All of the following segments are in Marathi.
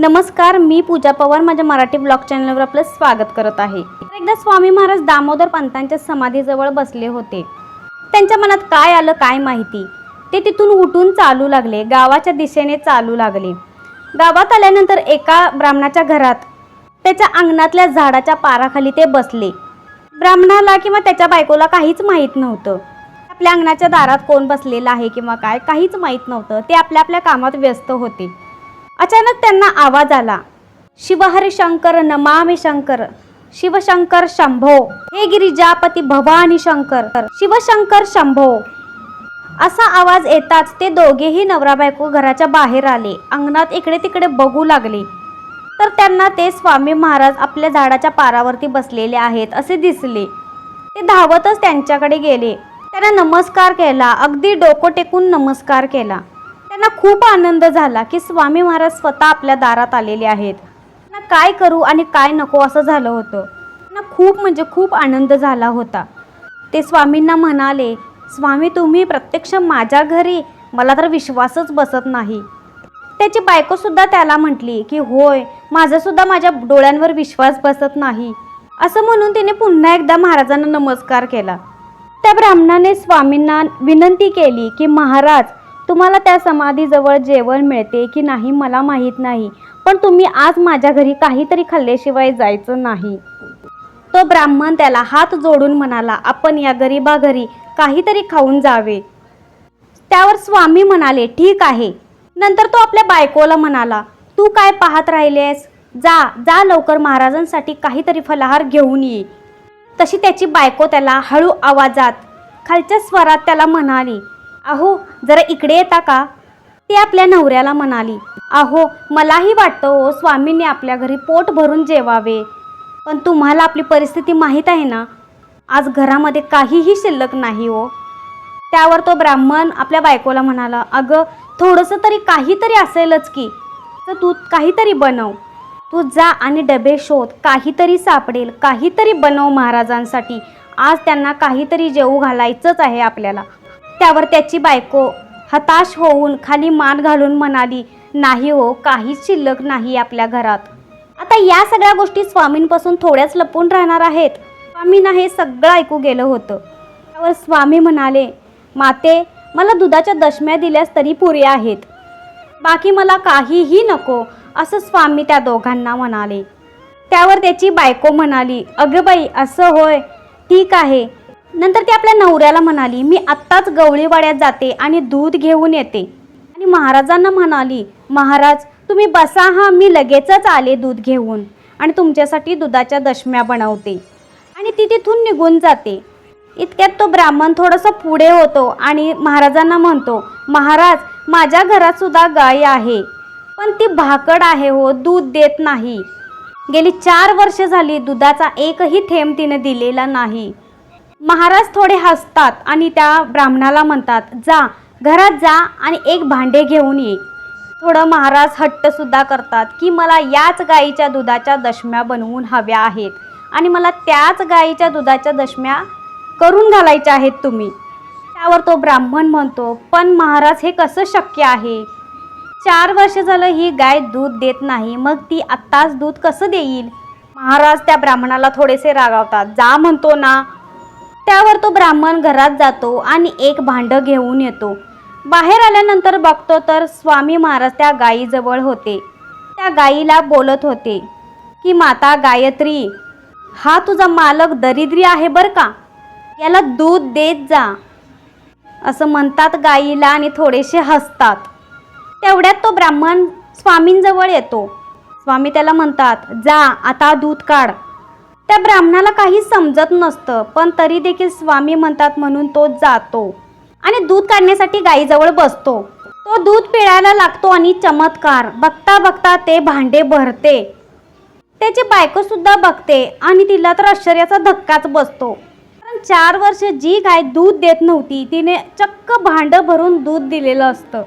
नमस्कार मी पूजा पवार माझ्या मराठी ब्लॉग चॅनलवर आपलं स्वागत करत आहे. एकदा स्वामी महाराज दामोदर पंतांच्या समाधीजवळ बसले होते. त्यांच्या मनात काय आलं काय माहिती? ते तिथून उठून चालू लागले गावाच्या दिशेने चालू लागले. गावात आल्यानंतर एका ब्राह्मणाच्या घरात त्याच्या अंगणातल्या झाडाच्या पाराखाली ते बसले. ब्राह्मणाला किंवा त्याच्या बायकोला काहीच माहीत नव्हतं. आपल्या अंगणाच्या दारात कोण बसलेलं आहे किंवा काय काहीच माहीत नव्हतं. ते आपल्या आपल्या कामात व्यस्त होते. अचानक त्यांना आवाज आला. शिवहरी शंकर नमामि शंकर शिवशंकर शंभो. हे गिरिजापती भवानी शंकर शिवशंकर शंभो. असा आवाज येताच ते दोघेही नवरा बायको घराच्या बाहेर आले. अंगणात इकडे तिकडे बघू लागले. तर त्यांना ते स्वामी महाराज आपल्या झाडाच्या पारावरती बसलेले आहेत असे दिसले. ते धावतच त्यांच्याकडे गेले. त्यांना नमस्कार केला. अगदी डोकं टेकून नमस्कार केला. त्यांना खूप आनंद झाला की स्वामी महाराज स्वतः आपल्या दारात आलेले आहेत. त्यांना काय करू आणि काय नको असं झालं होतं. त्यांना खूप म्हणजे खूप आनंद झाला होता. ते स्वामींना म्हणाले स्वामी तुम्ही प्रत्यक्ष माझ्या घरी? मला तर विश्वासच बसत नाही. त्याची बायकोसुद्धा त्याला म्हटली की होय माझासुद्धा माझ्या डोळ्यांवर विश्वास बसत नाही. असं म्हणून तिने पुन्हा एकदा महाराजांना नमस्कार केला. त्या ब्राह्मणाने स्वामींना विनंती केली की महाराज तुम्हाला त्या समाधीजवळ जेवण मिळते की नाही मला माहीत नाही. पण तुम्ही आज माझ्या घरी काहीतरी खाल्ल्याशिवाय जायचं नाही. तो ब्राह्मण त्याला हात जोडून म्हणाला आपण या गरीबा घरी काहीतरी खाऊन जावे. त्यावर स्वामी म्हणाले ठीक आहे. नंतर तो आपल्या बायकोला म्हणाला तू काय पाहत राहिलेस? जा जा लवकर महाराजांसाठी काहीतरी फलाहार घेऊन ये. तशी त्याची बायको त्याला हळू आवाजात खालच्या स्वरात त्याला म्हणाली अहो जरा इकडे येता का? ती आपल्या नवऱ्याला म्हणाली अहो मलाही वाटतं हो स्वामींनी आपल्या घरी पोट भरून जेवावे. पण तुम्हाला आपली परिस्थिती माहीत आहे ना? आज घरामध्ये काहीही शिल्लक नाही हो. त्यावर तो ब्राह्मण आपल्या बायकोला म्हणाला अगं थोडंसं तरी काहीतरी असेलच की. तर तू काहीतरी बनव. तू जा आणि डबे शोध काहीतरी सापडेल काहीतरी बनव महाराजांसाठी. आज त्यांना काहीतरी जेवू घालायचंच आहे आपल्याला. त्यावर त्याची बायको हताश होऊन खाली मान घालून म्हणाली नाही हो काहीच शिल्लक नाही आपल्या घरात. आता या सगळ्या गोष्टी स्वामींपासून थोड्याच लपून राहणार आहेत. स्वामींना हे सगळं ऐकू गेलं होतं. त्यावर स्वामी म्हणाले माते मला दुधाच्या दशम्या दिल्यास तरी पुरे आहेत. बाकी मला काहीही नको असं स्वामी त्या दोघांना म्हणाले. त्यावर त्याची बायको म्हणाली अगं बाई असं होय ठीक आहे. नंतर ती आपल्या नवऱ्याला म्हणाली मी आत्ताच गवळीवाड्यात जाते आणि दूध घेऊन येते. आणि महाराजांना म्हणाली महाराज तुम्ही बसा हा मी लगेचच आले दूध घेऊन आणि तुमच्यासाठी दुधाच्या दशम्या बनवते. आणि ती तिथून निघून जाते. इतक्यात तो ब्राह्मण थोडंसं पुढे होतो आणि महाराजांना म्हणतो महाराज माझ्या घरात सुद्धा गाय आहे पण ती भाकड आहे हो दूध देत नाही. गेली चार वर्ष झाली दुधाचा एकही थेंब तिने दिलेला नाही. महाराज थोडे हसतात आणि त्या ब्राह्मणाला म्हणतात जा घरात जा आणि एक भांडे घेऊन ये. थोडं महाराज हट्टसुद्धा करतात की मला याच गाईच्या दुधाच्या दशम्या बनवून हव्या आहेत आणि मला त्याच गाईच्या दुधाच्या दशम्या करून घालायच्या आहेत तुम्ही. त्यावर तो ब्राह्मण म्हणतो पण महाराज हे कसं शक्य आहे? चार वर्ष झालं ही गाय दूध देत नाही मग ती आत्ताच दूध कसं देईल? महाराज त्या ब्राह्मणाला थोडेसे रागावतात जा म्हणतो ना त्यावर तो ब्राह्मण घरात जातो आणि एक भांडं घेऊन येतो. बाहेर आल्यानंतर बघतो तर स्वामी महाराज त्या गायीजवळ होते. त्या गायीला बोलत होते की माता गायत्री हा तुझा मालक दरिद्री आहे बरं का? याला दूध देत जा. असं म्हणतात गायीला आणि थोडेसे हसतात. तेवढ्यात तो ब्राह्मण स्वामींजवळ येतो. स्वामी त्याला म्हणतात जा आता दूध काढ. त्या ब्राह्मणाला काही समजत नसतं पण तरी देखील स्वामी म्हणतात म्हणून तो जातो. आणि दूध काढण्यासाठी गाईजवळ बसतो. तो दूध पिळायला लागतो आणि चमत्कार बघता बघता ते भांडे भरते. त्याची बायको सुद्धा बघते आणि तिला तर आश्चर्याचा धक्काच बसतो. कारण चार वर्ष जी गाय दूध देत नव्हती तिने चक्क भांडं भरून दूध दिलेलं असतं.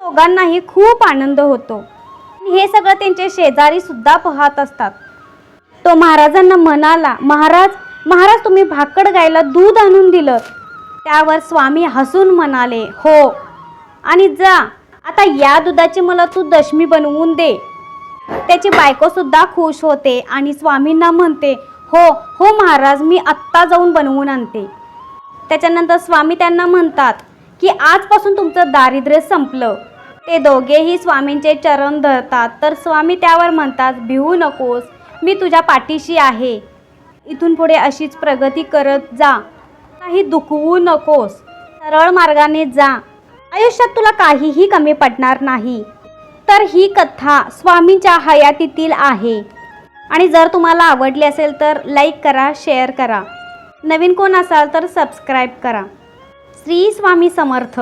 दोघांनाही खूप आनंद होतो. आणि हे सगळं त्यांचे शेजारी सुद्धा पाहत असतात. तो महाराजांना म्हणाला महाराज महाराज तुम्ही भाकड गायला दूध आणून दिलं. त्यावर स्वामी हसून म्हणाले हो आणि जा आता या दुधाची मला तू दशमी बनवून दे. त्याची बायकोसुद्धा खुश होते आणि स्वामींना म्हणते हो हो महाराज मी आत्ता जाऊन बनवून आणते. त्याच्यानंतर स्वामी त्यांना म्हणतात की आजपासून तुमचं दारिद्र्य संपलं. ते दोघेही स्वामींचे चरण धरतात तर स्वामी त्यावर म्हणतात भिवू नकोस मी तुझ्या पाठीशी आहे. इथून पुढे अशीच प्रगती करत जा. काही दुखवू नकोस. सरळ मार्गाने जा. आयुष्यात तुला काहीही कमी पडणार नाही. तर ही कथा स्वामींच्या हयातीतील आहे. आणि जर तुम्हाला आवडली असेल तर लाईक करा शेअर करा. नवीन कोण असाल तर सबस्क्राईब करा. श्री स्वामी समर्थ.